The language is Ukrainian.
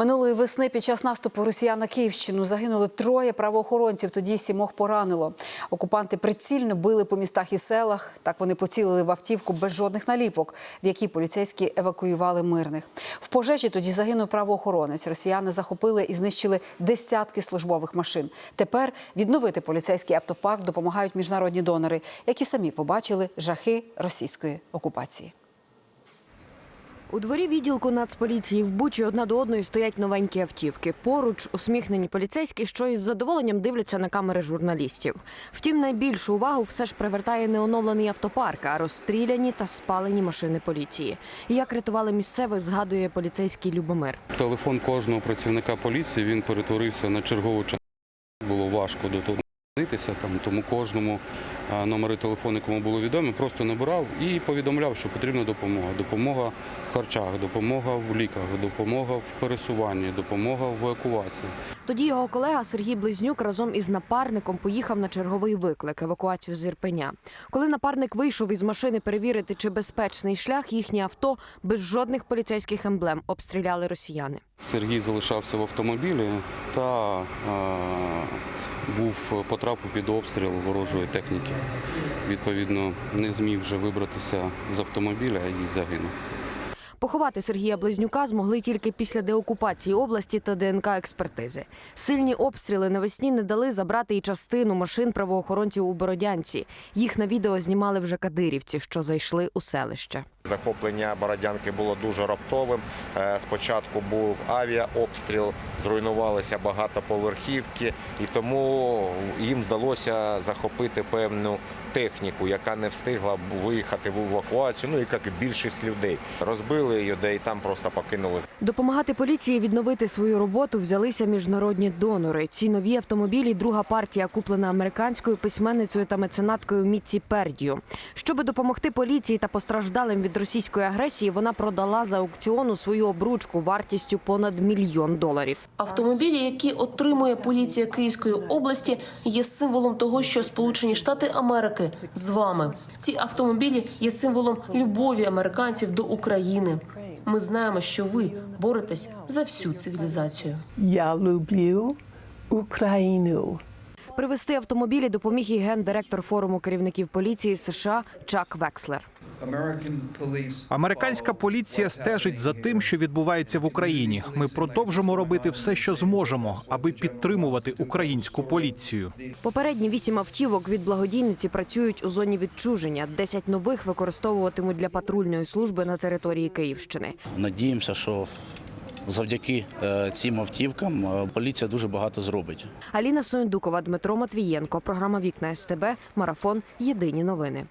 Минулої весни під час наступу росіян на Київщину загинули троє правоохоронців. Тоді сімох поранило. Окупанти прицільно били по містах і селах. Так вони поцілили в автівку без жодних наліпок, в якій поліцейські евакуювали мирних. В пожежі тоді загинув правоохоронець. Росіяни захопили і знищили десятки службових машин. Тепер відновити поліцейський автопарк допомагають міжнародні донори, які самі побачили жахи російської окупації. У дворі відділку Нацполіції в Бучі одна до одної стоять новенькі автівки. Поруч усміхнені поліцейські, що із задоволенням дивляться на камери журналістів. Втім, найбільшу увагу все ж привертає не оновлений автопарк, а розстріляні та спалені машини поліції. Як рятували місцевих, згадує поліцейський Любомир. Телефон кожного працівника поліції він перетворився на чергову частину. Було важко до того там, тому кожному номери телефону, кому було відомі, просто набирав і повідомляв, що потрібна допомога. Допомога в харчах, допомога в ліках, допомога в пересуванні, допомога в евакуації. Тоді його колега Сергій Близнюк разом із напарником поїхав на черговий виклик евакуацію з Ірпеня. Коли напарник вийшов із машини перевірити, чи безпечний шлях, їхнє авто без жодних поліцейських емблем обстріляли росіяни. Сергій залишався в автомобілі та був потрапив під обстріл ворожої техніки. Відповідно, не зміг вже вибратися з автомобіля і загинув. Поховати Сергія Близнюка змогли тільки після деокупації області та ДНК експертизи. Сильні обстріли навесні не дали забрати і частину машин правоохоронців у Бородянці. Їх на відео знімали вже кадирівці, що зайшли у селище. Захоплення Бородянки було дуже раптовим. Е, Спочатку був авіаобстріл, зруйнувалися багатоповерхівки, і тому їм вдалося захопити певну техніку, яка не встигла виїхати в евакуацію. Ну і як і більшість людей розбили її, де і там просто покинули Допомагати поліції відновити свою роботу взялися міжнародні донори. Ці нові автомобілі друга партія, куплена американською письменницею та меценаткою Мітці Пердію. Щоби допомогти поліції та постраждалим від російської агресії, вона продала за аукціону свою обручку вартістю понад мільйон доларів. Автомобілі, які отримує поліція Київської області, є символом того, що Сполучені Штати Америки з вами. Ці автомобілі є символом любові американців до України. Ми знаємо, що ви боретесь за всю цивілізацію. Я люблю Україну. Привезти автомобілі допоміг і гендиректор форуму керівників поліції США Чак Векслер. Американська поліція стежить за тим, що відбувається в Україні. Ми продовжимо робити все, що зможемо, аби підтримувати українську поліцію. Попередні вісім автівок від благодійниці працюють у зоні відчуження. Десять нових використовуватимуть для патрульної служби на території Київщини. Надіємося, що завдяки е, цим автівкам е, поліція дуже багато зробить. Аліна Союндукова, Дмитро Матвієнко. Програма Вікна СТБ. Марафон. Єдині новини.